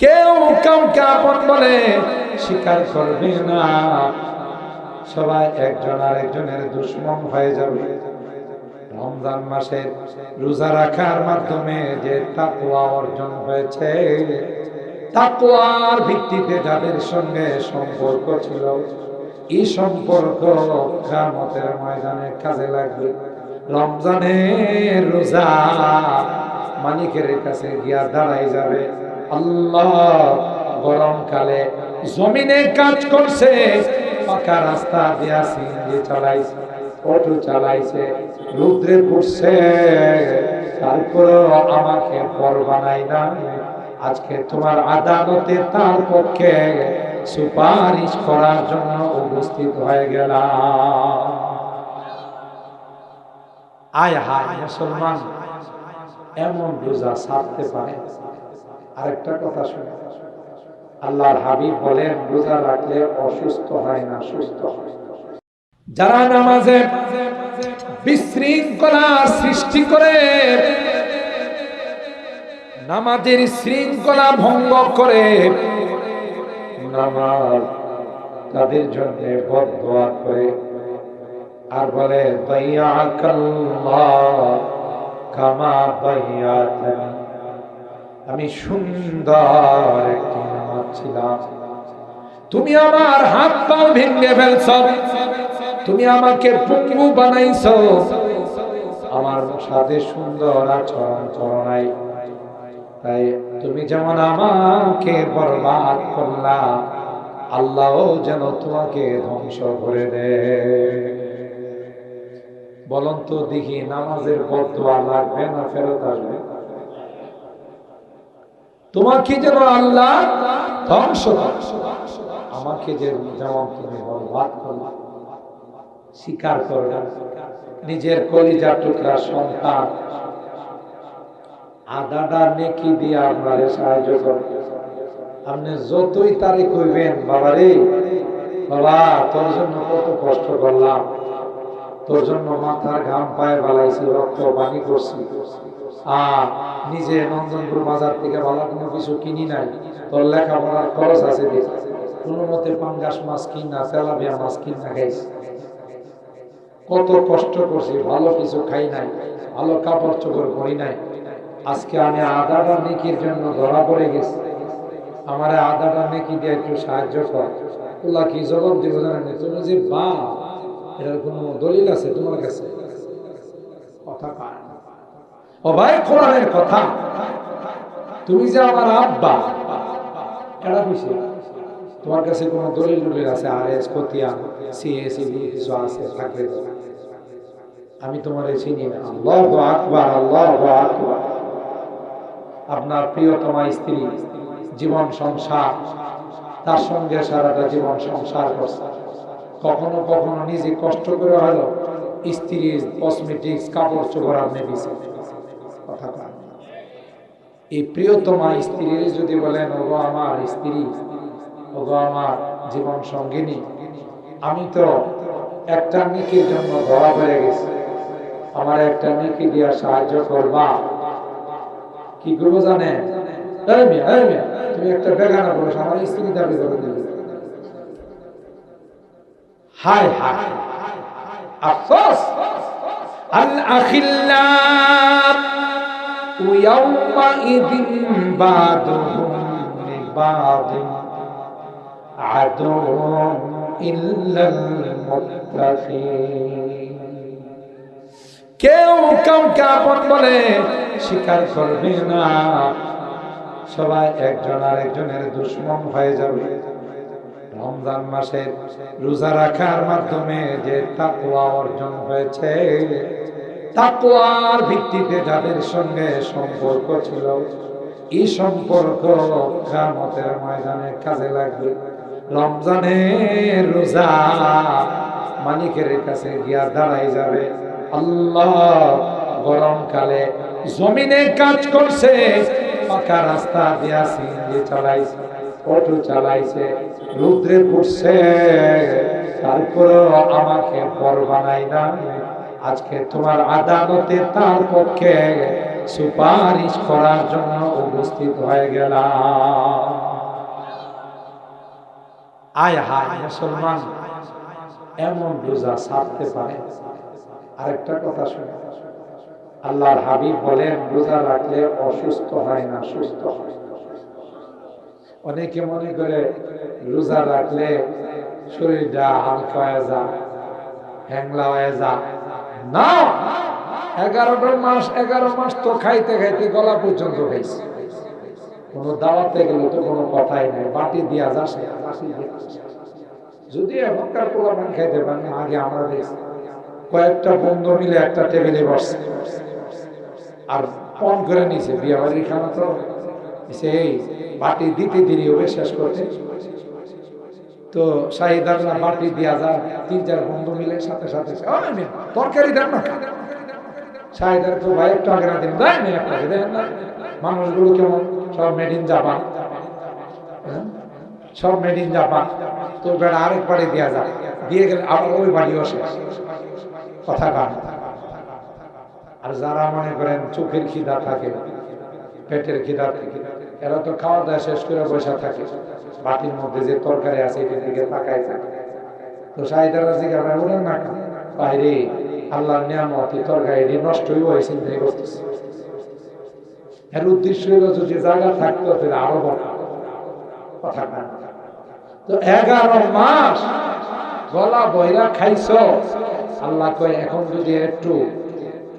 কেউ কাউকে আপন বলে স্বীকার করবে না। সবাই একজন আরেকজনের দুশ্মন হয়ে যাবে। রমজান মাসের রোজা রাখার মাধ্যমে যে তাকুয়া অর্জন হয়েছে তাকুয়ার ভিত্তিতে যাদের সঙ্গে সম্পর্ক ছিল, এই সম্পর্ক কামতের ময়দানে কাজে লাগবে। রমজানের রোজা মালিকের কাছে গিয়া দাঁড়াই যাবে। আল্লাহ গরমকালে জমিনে কাজ করছে, পাকা রাস্তা দিয়া সিঙ্গি চালাইছে, অটো চালাইছে, রুদ্রে পড়ছে। তারপরেও আমাকে পর বানাই না। আজকে তোমার আদালতে তার পক্ষে সুপারিশ করার জন্য উপস্থিত হয়ে গেলাম। আয় হায়, মুসলমান। এমন রোজা ছাড়তে পারে? আরেকটা কথা শুনে। আল্লাহর হাবিব বলেন, রোজা রাখলে অসুস্থ হয় না, সুস্থ হয়। যারা নামাজে বিশৃঙ্খলা সৃষ্টি করে, নামাজের শৃঙ্খলা ভঙ্গ করে, নামাজ তাদের জন্য বদয়া করে। আর বলে আমি সুন্দর একটি নামাজ ছিলাম। তুমি আমার হাত পাও ভেঙে ফেলছ। তুমি আমাকে পঙ্গু বানাইছ। আমার সাথে সুন্দর আচরণ করো নাই। তাই তুমি যেমন আমাকে বরবাদ করলা আল্লাহ যেন তোমাকে ধ্বংস করে দে বলন তো দেখি নামাজের বদয়া লাগবে না ফেরত আসবে? তোমাকে যেন আল্লাহ ধ্বংস আমাকে যে যেমন তুমি বরবাদ করলা, স্বীকার করবে নিজের কলিজা টুকরা সন্তান আদাটা নেকি দিয়ে আপনারে সাহায্য করবে আপনি যতই তারে কইবেন বাবা রে বাবা, তোর জন্য কত কষ্ট করলাম। তোর জন্য মাথার ঘাম পায়ে বালাইছি, রক্ত, পানি করছি আর নিজে নন্দনপুর বাজার থেকে ভালো কোনো কিছু কিনি নাই। তোর লেখাপড়ার খরচ আছে কোনো মতে পাঙ্গাস মাছ কিনা তেলাপিয়া মাছ কত কষ্ট করছি, ভালো কিছু খাই নাই, ভালো কাপড় চোপড় করি নাই। আজকে আমি আদাটা নেকির জন্য ধরা পড়ে গেছি। আমার আদাটা নেকি দিয়ে একটু সাহায্য কর। ওলা কি জবাব দিব জানেন তুমি যে বা এটার কোনো দলিল আছে তোমার কাছে? কথা ভাই, কোরআনের কথা। তুমি যে আমার আব্বা, এটা কইছে তোমার কাছে কোনো দলিল দলিল আছে? আর এস কতিয়া সিএস কিছু আছে? থাকলে তো। আমি তোমার চিনি না। আল্লাহ আকবার আল্লাহ আকবার। আপনার প্রিয়তমা স্ত্রী, জীবন সংসার, তার সঙ্গে সারাটা জীবন সংসার করছে। কখনো কখনো নিজে কষ্ট করে হলো স্ত্রীর কসমেটিক্স কাপড় চোপড় আপনি দিছে এই প্রিয়তমা স্ত্রীর যদি বলেন, ওগো আমার স্ত্রী, ওগো আমার জীবন সঙ্গিনী, আমি তো একটা নিকির জন্য ধরা পড়ে গেছি। আমার একটা নিকি দিয়া সাহায্য করবা? কি করব জানে তুমি একটা বেগানা বলো আমার স্ত্রী দাবি করে হায় হায় আফসোস আল আখিল্লাহ يومئذ بعضهم لبعض عدو إلا المتقين কেউ কাউকে আপন বলে স্বীকার করবে না সবাই একজন আরেকজনের দুশ্মন হয়ে যাবে রমজান মাসের রোজা রাখার মাধ্যমে যে তাকুয়া অর্জন হয়েছে তাকুয়ার ভিত্তিতে যাদের সঙ্গে সম্পর্ক ছিল, এই সম্পর্ক কামতের ময়দানে কাজে লাগবে। রমজানের রোজা মালিকের কাছে গিয়া দাঁড়াই যাবে। আল্লাহ গরমকালে জমিনে কাজ করছে, পাকা রাস্তা দিয়া সিঙ্গি চালাইছে। অটো চালাইছে, রুদ্রে পড়ছে। তারপরেও আমাকে পর বানাই না। আজকে তোমার আদালতে তার পক্ষে সুপারিশ করার জন্য উপস্থিত হয়ে গেলাম। এমন রোজা ছাড়তে পারে। আরেকটা কথা শুনে আল্লাহর হাবিব বলেন, রোজা রাখলে অসুস্থ হয় না, সুস্থ হয়। অনেকে মনে করে রোজা রাখলে শরীরটা হালকা হয়ে যা, হ্যাংলা হয়ে যা। না! এগারোটা মাস, এগারো মাস তো খাইতে খাইতে গলা পর্যন্ত খাইছে। কোনো দাওয়াতে গেলে তো কোনো কথাই নাই, বাটি দিয়া যাচ্ছে যদি এখনকার পোলাপান খাইতে পারেন, আগে আমরা দেখছি কয়েকটা বন্ধু মিলে একটা টেবিলে বসছে। আর ফোন করে নিছে, বিয়ে বাড়ির খানা তো সেই বাটি দিতে দেরি হবে শেষ করতে তো শাহিদাররা বাটি দিয়া যা তিন চার বন্ধু মিলে সাথে সাথে "ও, আমি তরকারি দেন না শাহিদার তো ভাই একটু আগে না দিন দেয় না একটা দেন না। মানুষগুলো কেমন? সব মেড ইন হ্যাঁ? সব মেড ইন জাপান তো বেড়া আরেক বাড়ি দেওয়া যায়। দিয়ে গেলে আবার ওই বাড়িও শেষ কথা আর যারা মনে করেন চোখের খিদা থাকে পেটের খিদা থাকে। এরা তো খাওয়া দাওয়া শেষ করে বসে থাকে। বাটির মধ্যে যে তরকারি আছে, এটার দিকে তাকায় থাকে। তো সাহিদারা জিজ্ঞাসা উড়েন না বাইরে আল্লাহর নিয়ামত তরকারি নষ্ট হইব এই চিন্তাই করতেছে। এর উদ্দেশ্য হইল যদি জায়গা থাকতো, তাহলে আরও বড় কথা তো এগারো মাস গলা বইরা খাইছ। আল্লাহ কয়, এখন যদি একটু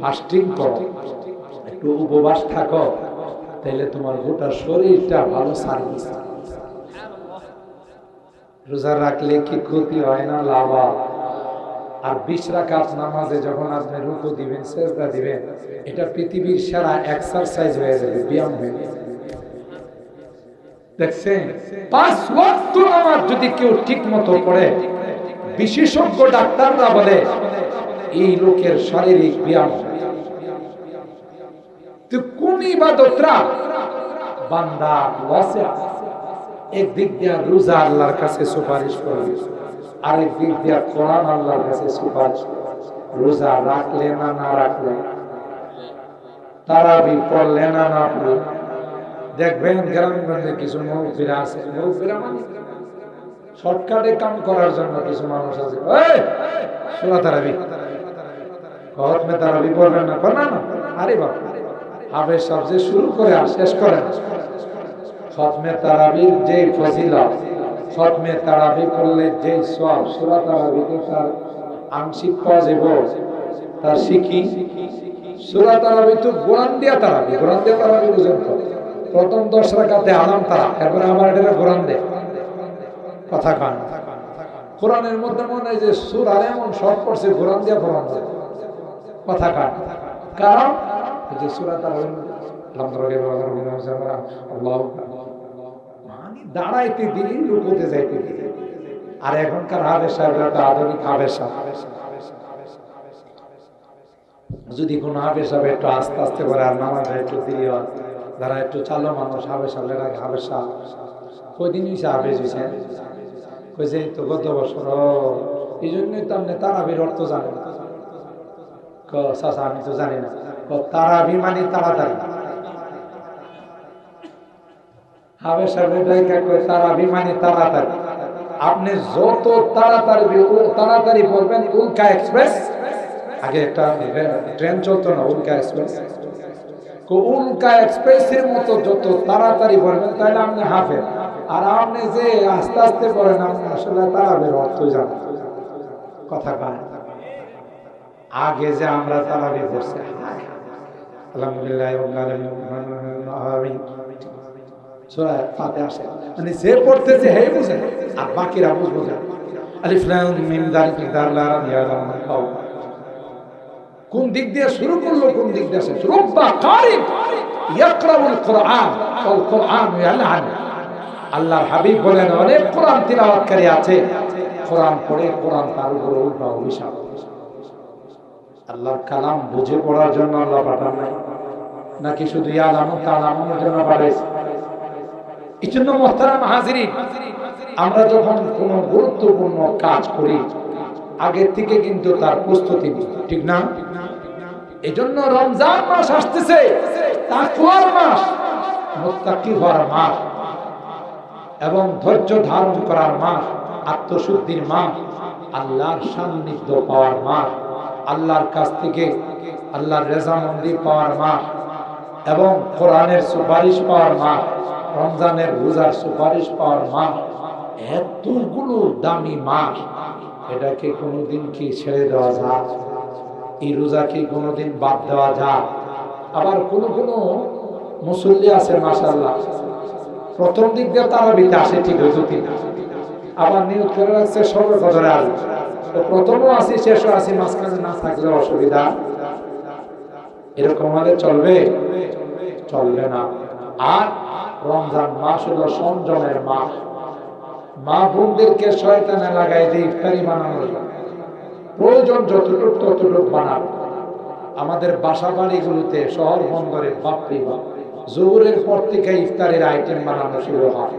ফাস্টিং করো, একটু উপবাস থাকো তাহলে তোমার গোটা শরীরটা ভালো সার্ভিস রোজা রাখলে কি ক্ষতি হয় না, লাভ আর বিশ রাকাত নামাজে যখন আপনি রুকু দিবেন, সেজদা দিবেন, এটা পৃথিবীর সেরা এক্সারসাইজ হয়ে যাবে, ব্যায়াম হয়ে যাবে। দেখছেন? পাঁচ ওয়াক্ত নামাজ যদি কেউ ঠিক মতো পড়ে, বিশেষজ্ঞ ডাক্তাররা বলে, এই লোকের শারীরিক ব্যায়াম কোন ইবাদতরা বান্দা ওয়াসে একদিক দিয়া রোজা আল্লাহর কাছে সুপারিশ করবে আরেক দিক দিয়া কোরআন আল্লাহর কাছে সুপারিশ রোজা রাখলে না না রাখলে? তারাবি পড়লে না না পড়লে? দেখবেন গ্রামগঞ্জে কিছু মুরব্বীরা আছে। মুরব্বীরা মানে শর্টকাটে কাম করার জন্য কিছু মানুষ আছে। সুরা তারাবি। কত মে তারাবি পড়বেন না? কর না না? আরে বাবা। হাফেজ সাহেব যে শুরু করে আর শেষ করেন খতমে তারাবির যে ফজিলত, খতমে তারাবি করলে যে সব সুরা তার আংশিক তার শিখি সুরা তারাবি তো গোরান দিয়া তারাবি, গোরান দিয়া তারাবি বুঝেন প্রথম দশ রাখাতে আলাম তারা, এরপরে আমার এটা গোরান দে কথা কান। কোরআনের মধ্যে মনে হয় যে সুর আর এমন সব পড়ছে গোরান দিয়া দে কথা কান। কারণ যে সুরা আল্লাহ মানে দাঁড়াইতে দিলি লুকোতে যাইতে দিলি আর এখনকার হাবের আধুনিক হাবের যদি কোনো হাবের সাহেব একটু আস্তে আস্তে করে আর নামাজটা একটু হয়, যারা একটু চালো মানুষ হাবের সাহেবের আগে হাবের সাহেব। কয়দিন হয়েছে হাবেজ হয়েছে কইছে তো গত বছর এই জন্যই তো আপনি তারাবির অর্থ জানেন। চাচা, আমি তো জানি না। ক তারাবি মানে তাড়াতাড়ি। হাবের সাহেবের কয় তারাবি মানে তাড়াতাড়ি। আপনি যত তাড়াতাড়ি বলবেন, উল্কা এক্সপ্রেস। আগে একটা ট্রেন চলতো না, উল্কা এক্সপ্রেস। উল্কা এক্সপ্রেসের মতো যত তাড়াতাড়ি বলবেন, তাহলে আপনি হাফের আর আপনি যে আস্তে আস্তে বলেন, আপনি আসলে তারাবের অর্থ জানেন। কথা আগে যে আমরা তারাবি আলহামদুলিল্লাহ আসে। মানে কোন দিক দিয়ে শুরু করল, কোন দিক দিয়ে শেষ? হাবিব বলেন, অনেক কোরআন তিলাওয়াতকারী আছে। কোরআন পড়ে কোরআন তার উপর উল্টা অভিশাপ। আল্লাহর কালাম বুঝে পড়ার জন্য আল্লাহ পাঠান নাই। নাকি শুধু ইয়ালামু তালামুর জন্য পাঠাইছে? এই জন্য মোহতারাম হাজিরিন, আমরা যখন কোনো গুরুত্বপূর্ণ কাজ করি, আগের থেকে কিন্তু তার প্রস্তুতি ঠিক না? এই জন্য রমজান মাস আসতেছে তাকুয়ার মাস, মুত্তাকি হওয়ার মাস, এবং ধৈর্য ধারণ করার মাস, আত্মশুদ্ধির মাস, আল্লাহর সান্নিধ্য পাওয়ার মাস। আল্লাহর কাছ থেকে আল্লাহর রেজামন্দি পাওয়ার মাস এবং কোরআনের সুপারিশ পাওয়ার মাস, রমজানের রোজার সুপারিশ পাওয়ার মাস, এতগুলো দামি মাস, এটাকে কোনোদিন কি ছেড়ে দেওয়া যায়? এই রোজা কি কোনোদিন বাদ দেওয়া যায়? আবার কোন কোন মুসল্লি আছে মাসাল্লাহ প্রথম দিক দিয়ে তারা বিতে আসে ঠিক কিনা? আবার নিয়োগ করে রাখছে সর্বকদরে আসবে। তো প্রথমও আসি, শেষও আসি, মাঝখানে না থাকলে অসুবিধা। এরকম হলে চলবে? চলবে না। আর রমজান মাস হলো সংযমের মাস। মা বোনদেরকে শয়তানে লাগাই দিয়ে ইফতারি জন্য। প্রয়োজন যতটুক ততটুক বানাব আমাদের বাসা বাড়িগুলোতে শহর বন্দরে বাপরি বাপ, জোহরের পর থেকে ইফতারের আইটেম বানানো শুরু হয়।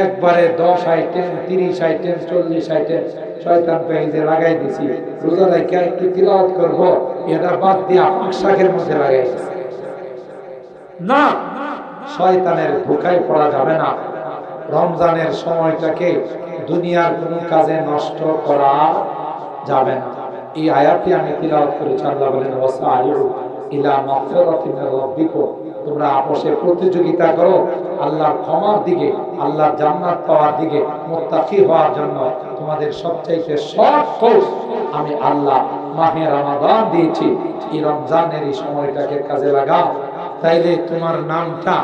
একবারে দশ আইটেম তিরিশ আইটেম চল্লিশ আইটেম শয়তান পেঁয়াজে লাগাই দিছি। রোজা রেখে একটু তিলাওয়াত করব, এটা বাদ দিয়া শাকের মধ্যে লাগাই না, শয়তানের ধোকায় পড়া যাবে না। রমজানের সময়টাকে দুনিয়ার কোনো কাজে নষ্ট করা যাবে না। এই আয়াতটি আমি তিলাওয়াত করেছি, আল্লাহ বলেন, ওয়াসাইউ ইলা মাগফিরাতিন মির তোমরা আপোষে প্রতিযোগিতা করো আল্লাহর ক্ষমার দিকে, আল্লাহর জান্নাত পাওয়ার দিকে, মুত্তাকি হওয়ার জন্য তোমাদের সবচাইতে সৎ কোর্স আমি আল্লাহ মাহে রমাদান দিয়েছি। এই রমজানের এই সময়টাকে কাজে লাগাও। তাইলে তোমার নামটা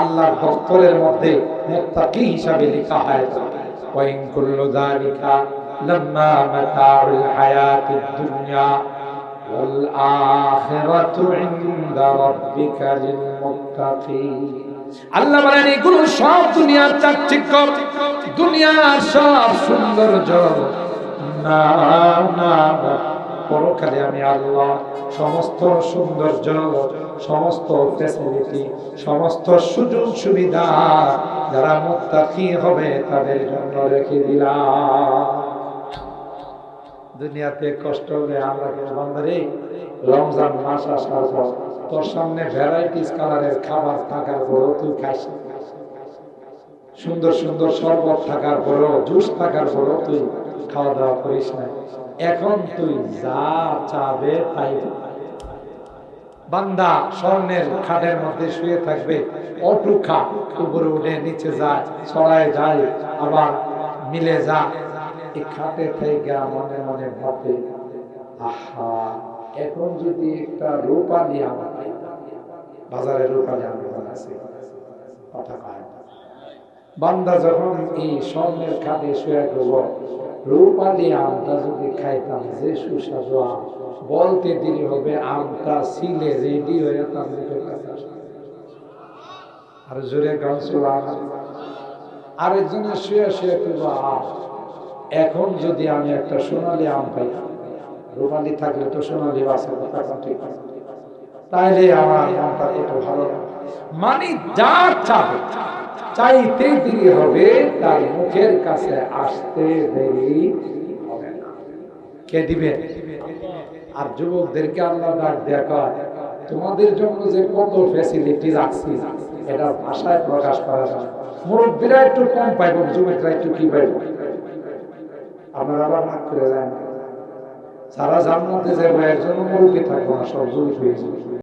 আল্লাহর দপ্তরের মধ্যে মুত্তাকি হিসাবে লেখা হয় ওয়াইন কুল্লু যালিকা হায়াতিদ দুনিয়া। আল্লাহ বলেন, এগুলো সব দুনিয়ার চাকচিক্য। দুনিয়ার সব সৌন্দর্য। না না পরকালে আমি আল্লাহ সমস্ত সৌন্দর্য, সমস্ত ফ্যাসিলিটি সমস্ত সুযোগ সুবিধা যারা মুত্তাকি হবে তাদের জন্য রেখে দিলাম। দুনিয়াতে কষ্ট হলে আমরা বান্দারে, রমজান মাস আসার পর তোর সামনে ভ্যারাইটিস কালারের খাবার থাকার পরও তুই খাইস সুন্দর সুন্দর শরবত থাকার পরও জুস থাকার পরও তুই খাওয়া দাওয়া করিস না। এখন তুই যা চাবে তাই বান্দা স্বর্ণের খাটের মধ্যে শুয়ে থাকবে অটু খা উপরে উঠে নিচে যায় ছড়ায় যায়, আবার মিলে যা এই খাটে থেকে মনে মনে ভাবে আহা, এখন যদি একটা রূপালি আমার বাজারে রূপালি আমার আছে, কথা কয় বান্দা যখন এই স্বর্ণের খাটে শুয়ে গেল, রূপালি আমটা যদি খাইতাম, যে সুস্বাদু আম, বলতে দেরি হবে, আমটা সিলে রেডি হয়ে তার কাছে আর জোরে গান শোনা। আরেকজনের শুয়ে শুয়ে করব আম। এখন যদি আমি একটা সোনালি আম পাই রূপালি থাকলে তো সোনালি আছে। তাইলে আমার আমটা কত ভালো মানে যা চাবে চাইতে দেরি হবে তার মুখের কাছে আসতে দেরি হবে না। কে দিবে? আর যুবকদেরকে আল্লাহ ডাক কয়, তোমাদের জন্য যে কত ফ্যাসিলিটি রাখছি এটা ভাষায় প্রকাশ করা যায়। মুরব্বীরা একটু কম পাইব, যুবকরা একটু কি পাইব? আপনারা আবার ভাগ করে না সারা জান্নাতে যাব একজন মুরব্বী থাকব না সব জমি